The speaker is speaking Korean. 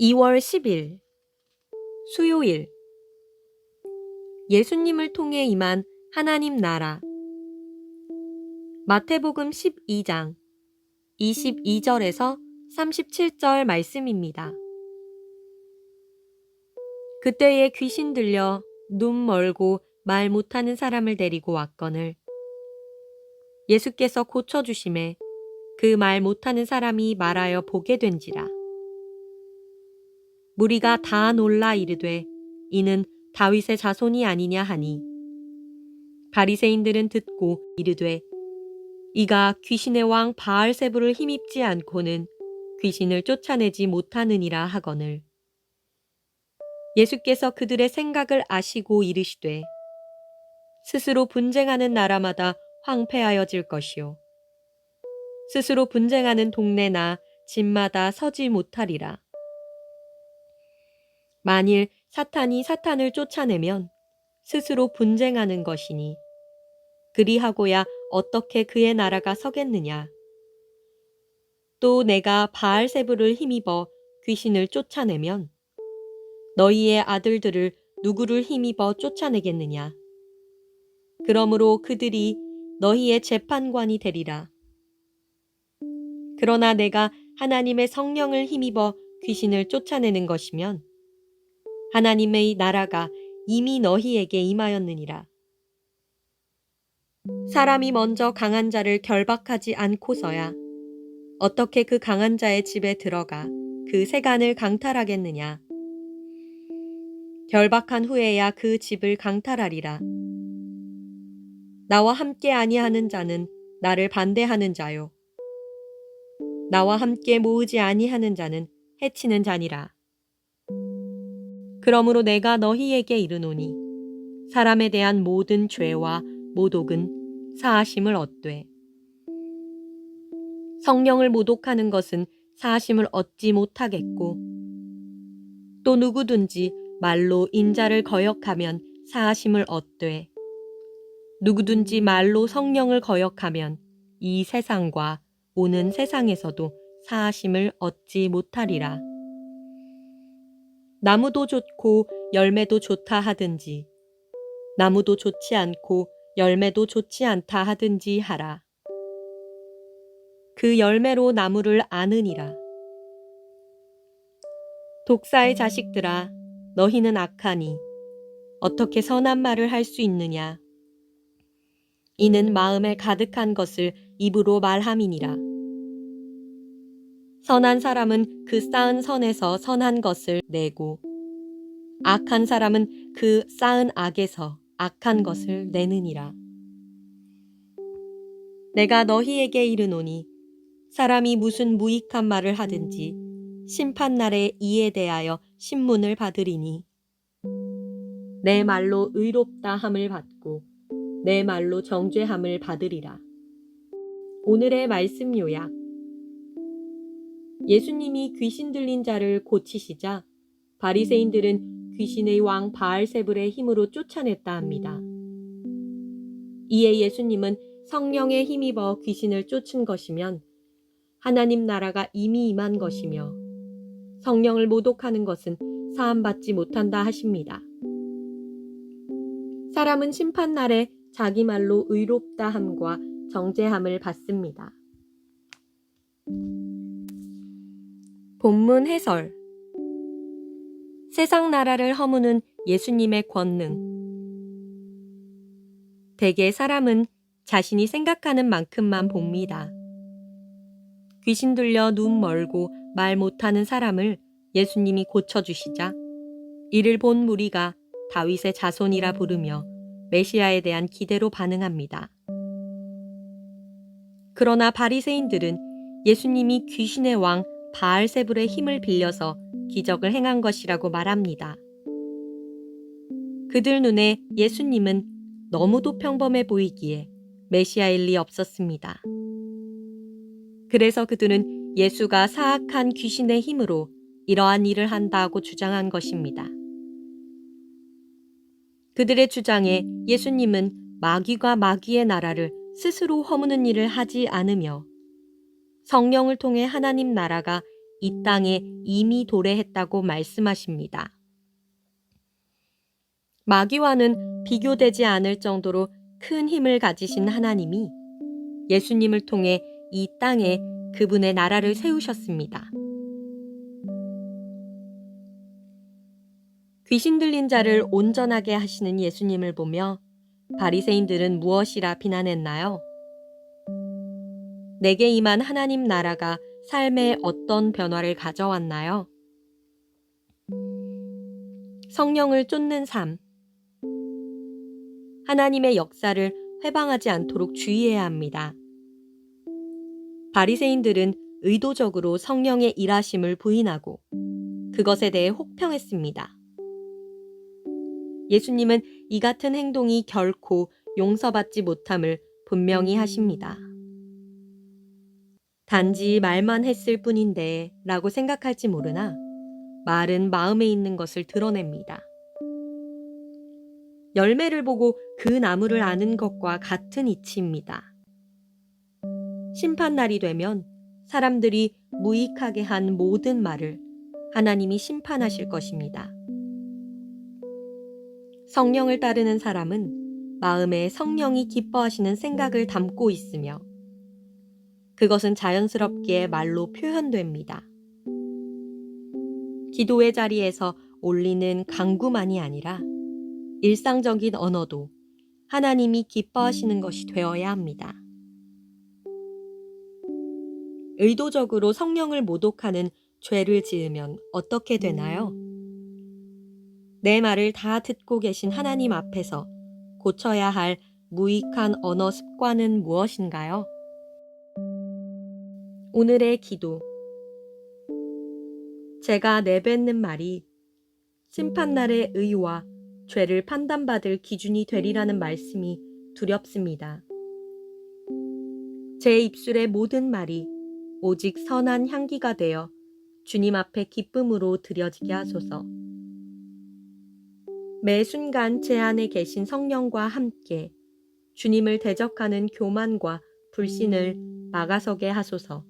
2월 10일 수요일 예수님을 통해 임한 하나님 나라 마태복음 12장 22절에서 37절 말씀입니다. 그때에 귀신 들려 눈 멀고 말 못하는 사람을 데리고 왔거늘 예수께서 고쳐주심에 그 말 못하는 사람이 말하여 보게 된지라. 무리가 다 놀라 이르되 이는 다윗의 자손이 아니냐 하니? 바리새인들은 듣고 이르되 이가 귀신의 왕 바알세부를 힘입지 않고는 귀신을 쫓아내지 못하느니라 하거늘. 예수께서 그들의 생각을 아시고 이르시되 스스로 분쟁하는 나라마다 황폐하여질 것이요. 스스로 분쟁하는 동네나 집마다 서지 못하리라 만일 사탄이 사탄을 쫓아내면 스스로 분쟁하는 것이니 그리하고야 어떻게 그의 나라가 서겠느냐. 또 내가 바알세부를 힘입어 귀신을 쫓아내면 너희의 아들들을 누구를 힘입어 쫓아내겠느냐. 그러므로 그들이 너희의 재판관이 되리라. 그러나 내가 하나님의 성령을 힘입어 귀신을 쫓아내는 것이면 하나님의 나라가 이미 너희에게 임하였느니라. 사람이 먼저 강한 자를 결박하지 않고서야 어떻게 그 강한 자의 집에 들어가 그 세간을 강탈하겠느냐. 결박한 후에야 그 집을 강탈하리라. 나와 함께 아니하는 자는 나를 반대하는 자요. 나와 함께 모으지 아니하는 자는 해치는 자니라. 그러므로 내가 너희에게 이르노니 사람에 대한 모든 죄와 모독은 사하심을 얻되 성령을 모독하는 것은 사하심을 얻지 못하겠고 또 누구든지 말로 인자를 거역하면 사하심을 얻되 누구든지 말로 성령을 거역하면 이 세상과 오는 세상에서도 사하심을 얻지 못하리라. 나무도 좋고 열매도 좋다 하든지 나무도 좋지 않고 열매도 좋지 않다 하든지 하라. 그 열매로 나무를 아느니라. 독사의 자식들아, 너희는 악하니 어떻게 선한 말을 할 수 있느냐? 이는 마음에 가득한 것을 입으로 말함이니라. 선한 사람은 그 쌓은 선에서 선한 것을 내고 악한 사람은 그 쌓은 악에서 악한 것을 내느니라. 내가 너희에게 이르노니 사람이 무슨 무익한 말을 하든지 심판날에 이에 대하여 신문을 받으리니 내 말로 의롭다 함을 받고 내 말로 정죄함을 받으리라. 오늘의 말씀 요약 예수님이 귀신 들린 자를 고치시자 바리새인들은 귀신의 왕 바알세불의 힘으로 쫓아냈다 합니다. 이에 예수님은 성령에 힘입어 귀신을 쫓은 것이면 하나님 나라가 이미 임한 것이며 성령을 모독하는 것은 사함받지 못한다 하십니다. 사람은 심판날에 자기 말로 의롭다 함과 정죄함을 받습니다. 본문 해설 세상 나라를 허무는 예수님의 권능 대개 사람은 자신이 생각하는 만큼만 봅니다. 귀신 들려 눈 멀고 말 못하는 사람을 예수님이 고쳐주시자 이를 본 무리가 다윗의 자손이라 부르며 메시아에 대한 기대로 반응합니다. 그러나 바리새인들은 예수님이 귀신의 왕 바알세불의 힘을 빌려서 기적을 행한 것이라고 말합니다. 그들 눈에 예수님은 너무도 평범해 보이기에 메시아일 리 없었습니다. 그래서 그들은 예수가 사악한 귀신의 힘으로 이러한 일을 한다고 주장한 것입니다. 그들의 주장에 예수님은 마귀가 마귀의 나라를 스스로 허무는 일을 하지 않으며 성령을 통해 하나님 나라가 이 땅에 이미 도래했다고 말씀하십니다. 마귀와는 비교되지 않을 정도로 큰 힘을 가지신 하나님이 예수님을 통해 이 땅에 그분의 나라를 세우셨습니다. 귀신 들린 자를 온전하게 하시는 예수님을 보며 바리새인들은 무엇이라 비난했나요? 내게 임한 하나님 나라가 삶에 어떤 변화를 가져왔나요? 성령을 쫓는 삶. 하나님의 역사를 회방하지 않도록 주의해야 합니다. 바리새인들은 의도적으로 성령의 일하심을 부인하고 그것에 대해 혹평했습니다. 예수님은 이 같은 행동이 결코 용서받지 못함을 분명히 하십니다. 단지 말만 했을 뿐인데 라고 생각할지 모르나 말은 마음에 있는 것을 드러냅니다. 열매를 보고 그 나무를 아는 것과 같은 이치입니다. 심판날이 되면 사람들이 무익하게 한 모든 말을 하나님이 심판하실 것입니다. 성령을 따르는 사람은 마음에 성령이 기뻐하시는 생각을 담고 있으며 그것은 자연스럽게 말로 표현됩니다. 기도의 자리에서 올리는 강구만이 아니라 일상적인 언어도 하나님이 기뻐하시는 것이 되어야 합니다. 의도적으로 성령을 모독하는 죄를 지으면 어떻게 되나요? 내 말을 다 듣고 계신 하나님 앞에서 고쳐야 할 무익한 언어 습관은 무엇인가요? 오늘의 기도. 제가 내뱉는 말이 심판날의 의와 죄를 판단받을 기준이 되리라는 말씀이 두렵습니다. 제 입술의 모든 말이 오직 선한 향기가 되어 주님 앞에 기쁨으로 드려지게 하소서. 매 순간 제 안에 계신 성령과 함께 주님을 대적하는 교만과 불신을 막아서게 하소서.